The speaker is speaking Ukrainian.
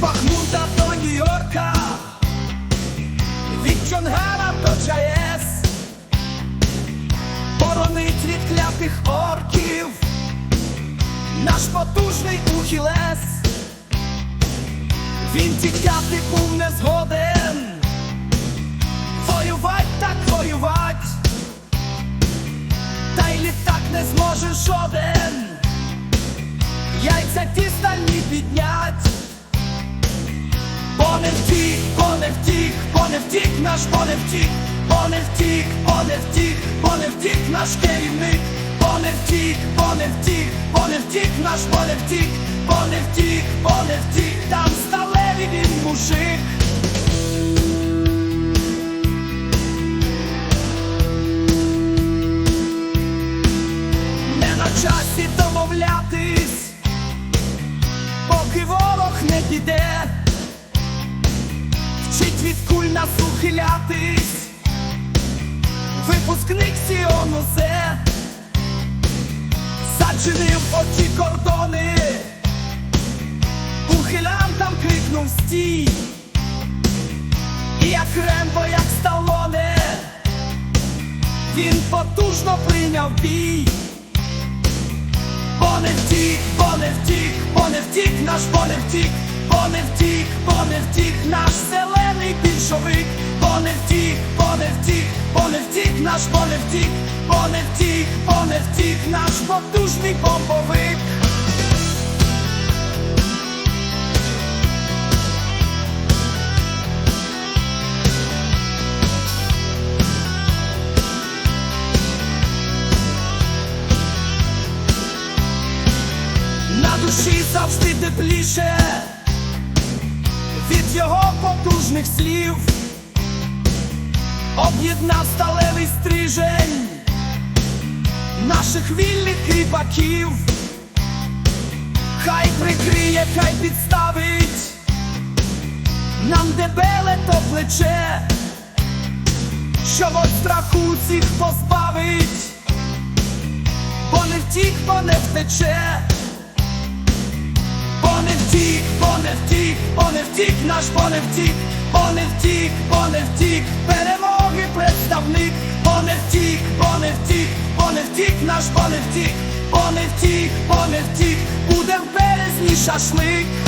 Бахмута до Нью-Йорка, від Чонгара до ЧАЕС, боронить від клятих орків, наш потужний ухілес. Він тікати був не згоден, воювать так воювать, та й літак не зможе жоден, яйця ті стальні піднять, втік наш, не втік, бо не втік, бо не втік, бо не втік наш керівник, бо не втік, бо не втік, бо не втік наш, бо не втік, бо не втік, бо не втік, там сталевий він мужик. Не на часі домовлятись, поки ворог не піде, від куль нас ухилятись, випускник Сіону Зе. Зачинив оті кордони, ухилянтам крикнув стій, і як Рембо, як Сталоне, він потужно прийняв бій. Бо не втік, бо не втік, бо не втік наш, бо не втік, бо не втік, бо не втік наш зелений більшовик, бо не втік, бо не втік, бо не втік наш, бо не втік, бо не втік, бо не втік наш потужний бомбовик. Душі завжди тепліше від його потужних слів, об'єднав сталевий стрижень наших вільних кріпаків, хай прикриє, хай підставить нам дебеле то плече, що от страху всіх позбавить, бо не втік, бо не втече. Втік наш, поне не втік, бо не втік, перемоги представник, поне не втік, поне втік, бо втік наш, поне не втік, бо не втік, бо втік, буде в березні шашлик.